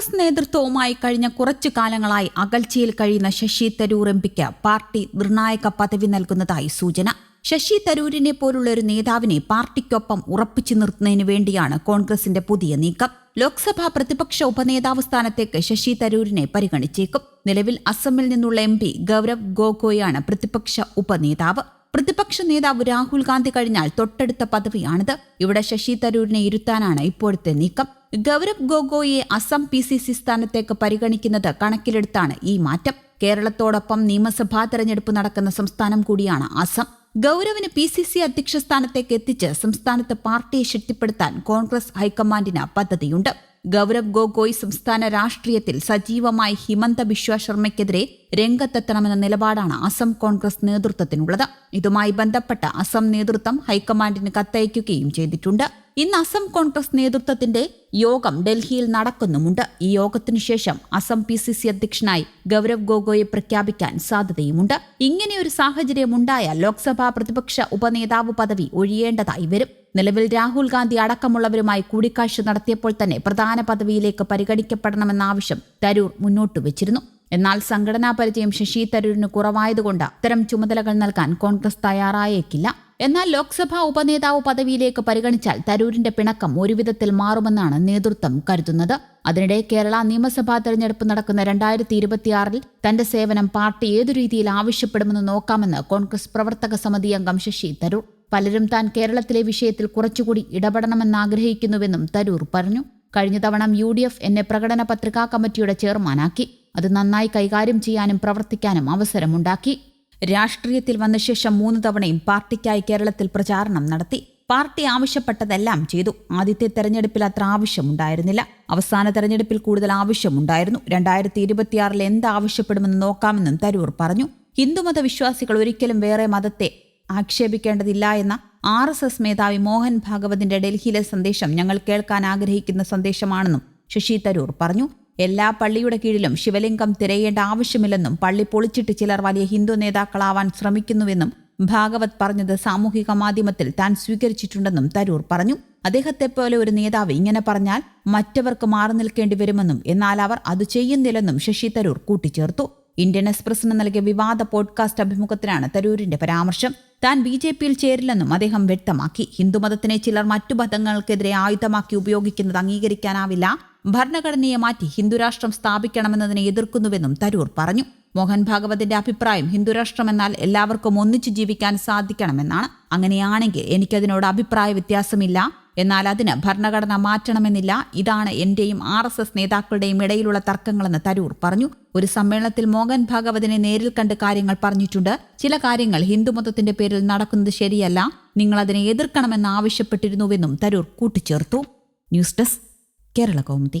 കോൺഗ്രസ് നേതൃത്വവുമായി കഴിഞ്ഞ കുറച്ചു കാലങ്ങളായി അകൽച്ചയിൽ കഴിയുന്ന ശശി തരൂർ എംപിക്ക് പാർട്ടി നിർണായക പദവി നൽകുന്നതായി സൂചന. ശശി തരൂരിനെ പോലുള്ള ഒരു നേതാവിനെ പാർട്ടിക്കൊപ്പം ഉറപ്പിച്ചു നിർത്തുന്നതിന് വേണ്ടിയാണ് കോൺഗ്രസിന്റെ പുതിയ നീക്കം. ലോക്സഭാ പ്രതിപക്ഷ ഉപനേതാവ് സ്ഥാനത്തേക്ക് ശശി തരൂരിനെ പരിഗണിച്ചേക്കും. നിലവിൽ അസമിൽ നിന്നുള്ള എം പി ഗൌരവ് ഗോഗോയാണ് പ്രതിപക്ഷ ഉപനേതാവ്. പ്രതിപക്ഷ നേതാവ് രാഹുൽ ഗാന്ധി കഴിഞ്ഞാൽ തൊട്ടടുത്ത പദവിയാണിത്. ഇവിടെ ശശി തരൂരിനെ ഇരുത്താനാണ് ഇപ്പോഴത്തെ നീക്കം. ഗൗരവ് ഗൊഗോയെ അസം പി സി സി സ്ഥാനത്തേക്ക് പരിഗണിക്കുന്നത് കണക്കിലെടുത്താണ് ഈ മാറ്റം. കേരളത്തോടൊപ്പം നിയമസഭാ തെരഞ്ഞെടുപ്പ് നടക്കുന്ന സംസ്ഥാനം കൂടിയാണ് അസം. ഗൗരവിന് പി സി സി അധ്യക്ഷ സ്ഥാനത്തേക്ക് എത്തിച്ച് സംസ്ഥാനത്ത് പാർട്ടിയെ ശക്തിപ്പെടുത്താൻ കോൺഗ്രസ് ഹൈക്കമാൻഡിന് പദ്ധതിയുണ്ട്. ഗൗരവ് ഗൊഗോയ് സംസ്ഥാന രാഷ്ട്രീയത്തിൽ സജീവമായി ഹിമന്ത ബിശ്വ ശർമ്മയ്ക്കെതിരെ രംഗത്തെത്തണമെന്ന നിലപാടാണ് അസം കോൺഗ്രസ് നേതൃത്വത്തിനുള്ളത്. ഇതുമായി ബന്ധപ്പെട്ട അസം നേതൃത്വം ഹൈക്കമാൻഡിന് കത്തയക്കുകയും ചെയ്തിട്ടുണ്ട്. ഇന്ന് അസം കോൺഗ്രസ് നേതൃത്വത്തിന്റെ യോഗം ഡൽഹിയിൽ നടക്കുന്നുമുണ്ട്. ഈ യോഗത്തിനു ശേഷം അസം പി സി സി അധ്യക്ഷനായി ഗൗരവ് ഗൊഗോയെ പ്രഖ്യാപിക്കാൻ സാധ്യതയുമുണ്ട്. ഇങ്ങനെയൊരു സാഹചര്യമുണ്ടായാൽ ലോക്സഭാ പ്രതിപക്ഷ ഉപനേതാവ് പദവി ഒഴിയേണ്ടതായി വരും. നിലവിൽ രാഹുൽ ഗാന്ധി അടക്കമുള്ളവരുമായി കൂടിക്കാഴ്ച നടത്തിയപ്പോൾ തന്നെ പ്രധാന പദവിയിലേക്ക് പരിഗണിക്കപ്പെടണമെന്ന ആവശ്യം തരൂർ മുന്നോട്ട് വെച്ചിരുന്നു. എന്നാൽ സംഘടനാ പരിചയം ശശി തരൂരിന് കുറവായതുകൊണ്ട് അത്തരം ചുമതലകൾ നൽകാൻ കോൺഗ്രസ് തയ്യാറായേക്കില്ല. എന്നാൽ ലോക്സഭാ ഉപനേതാവ് പദവിയിലേക്ക് പരിഗണിച്ചാൽ തരൂരിന്റെ പിണക്കം ഒരുവിധത്തിൽ മാറുമെന്നാണ് നേതൃത്വം കരുതുന്നത്. അതിനിടെ കേരള നിയമസഭാ തെരഞ്ഞെടുപ്പ് നടക്കുന്ന രണ്ടായിരത്തി ഇരുപത്തിയാറിൽ തന്റെ സേവനം പാർട്ടി ഏതു രീതിയിൽ ആവശ്യപ്പെടുമെന്ന് നോക്കാമെന്ന് കോൺഗ്രസ് പ്രവർത്തക സമിതി അംഗം ശശി തരൂർ. പലരും താൻ കേരളത്തിലെ വിഷയത്തിൽ കുറച്ചുകൂടി ഇടപെടണമെന്നാഗ്രഹിക്കുന്നുവെന്നും തരൂർ പറഞ്ഞു. കഴിഞ്ഞ തവണ യു ഡി എഫ് എന്നെ പ്രകടന പത്രികാ കമ്മിറ്റിയുടെ ചെയർമാനാക്കി. അത് നന്നായി കൈകാര്യം ചെയ്യാനും പ്രവർത്തിക്കാനും അവസരമുണ്ടാക്കി. രാഷ്ട്രീയത്തിൽ വന്ന ശേഷം മൂന്ന് തവണയും പാർട്ടിക്കായി കേരളത്തിൽ പ്രചാരണം നടത്തി. പാർട്ടി ആവശ്യപ്പെട്ടതെല്ലാം ചെയ്തു. ആദ്യത്തെ തെരഞ്ഞെടുപ്പിൽ അത്ര ആവശ്യമുണ്ടായിരുന്നില്ല. അവസാന തെരഞ്ഞെടുപ്പിൽ കൂടുതൽ ആവശ്യമുണ്ടായിരുന്നു. രണ്ടായിരത്തി ഇരുപത്തിയാറിൽ എന്ത് ആവശ്യപ്പെടുമെന്ന് നോക്കാമെന്നും തരൂർ പറഞ്ഞു. ഹിന്ദുമത വിശ്വാസികൾ ഒരിക്കലും വേറെ മതത്തെ ആക്ഷേപിക്കേണ്ടതില്ല എന്ന ആർ എസ് എസ് മേധാവി മോഹൻ ഭാഗവതിന്റെ ഡൽഹിയിലെ സന്ദേശം ഞങ്ങൾ കേൾക്കാൻ ആഗ്രഹിക്കുന്ന സന്ദേശമാണെന്നും ശശി തരൂർ പറഞ്ഞു. എല്ലാ പള്ളിയുടെ കീഴിലും ശിവലിംഗം തിരയേണ്ട ആവശ്യമില്ലെന്നും പള്ളി പൊളിച്ചിട്ട് ചിലർ വലിയ ഹിന്ദു നേതാക്കളാവാൻ ശ്രമിക്കുന്നുവെന്നും ഭാഗവത് പറഞ്ഞത് സാമൂഹിക മാധ്യമത്തിൽ താൻ സ്വീകരിച്ചിട്ടുണ്ടെന്നും തരൂർ പറഞ്ഞു. അദ്ദേഹത്തെ പോലെ ഒരു നേതാവ് ഇങ്ങനെ പറഞ്ഞാൽ മറ്റവർക്ക് മാറി നിൽക്കേണ്ടി വരുമെന്നും എന്നാൽ അവർ അത് ചെയ്യുന്നില്ലെന്നും ശശി തരൂർ കൂട്ടിച്ചേർത്തു. ഇന്ത്യൻ എക്സ്പ്രസിന് നൽകിയ വിവാദ പോഡ്കാസ്റ്റ് അഭിമുഖത്തിലാണ് തരൂരിന്റെ പരാമർശം. താൻ ബി ജെ പിയിൽ ചേരില്ലെന്നും അദ്ദേഹം വ്യക്തമാക്കി. ഹിന്ദുമതത്തിനെ ചിലർ മറ്റു മതങ്ങൾക്കെതിരെ ആയുധമാക്കി ഉപയോഗിക്കുന്നത് അംഗീകരിക്കാനാവില്ല. ഭരണഘടനയെ മാറ്റി ഹിന്ദുരാഷ്ട്രം സ്ഥാപിക്കണമെന്നതിനെ എതിർക്കുന്നുവെന്നും തരൂർ പറഞ്ഞു. മോഹൻ ഭാഗവതിന്റെ അഭിപ്രായം ഹിന്ദുരാഷ്ട്രം എന്നാൽ എല്ലാവർക്കും ഒന്നിച്ചു ജീവിക്കാൻ സാധിക്കണമെന്നാണ്. അങ്ങനെയാണെങ്കിൽ എനിക്കതിനോട് അഭിപ്രായ വ്യത്യാസമില്ല. എന്നാൽ അതിന് ഭരണഘടന മാറ്റണമെന്നില്ല. ഇതാണ് എന്റെയും ആർ എസ് എസ് നേതാക്കളുടെയും ഇടയിലുള്ള തർക്കങ്ങളെന്ന് തരൂർ പറഞ്ഞു. ഒരു സമ്മേളനത്തിൽ മോഹൻ ഭാഗവതിനെ നേരിൽ കണ്ട് കാര്യങ്ങൾ പറഞ്ഞിട്ടുണ്ട്. ചില കാര്യങ്ങൾ ഹിന്ദുമതത്തിന്റെ പേരിൽ നടക്കുന്നത് ശരിയല്ല. നിങ്ങൾ അതിനെ എതിർക്കണമെന്ന് ആവശ്യപ്പെട്ടിരുന്നുവെന്നും തരൂർ കൂട്ടിച്ചേർത്തു. News desk Kerala Kaumudi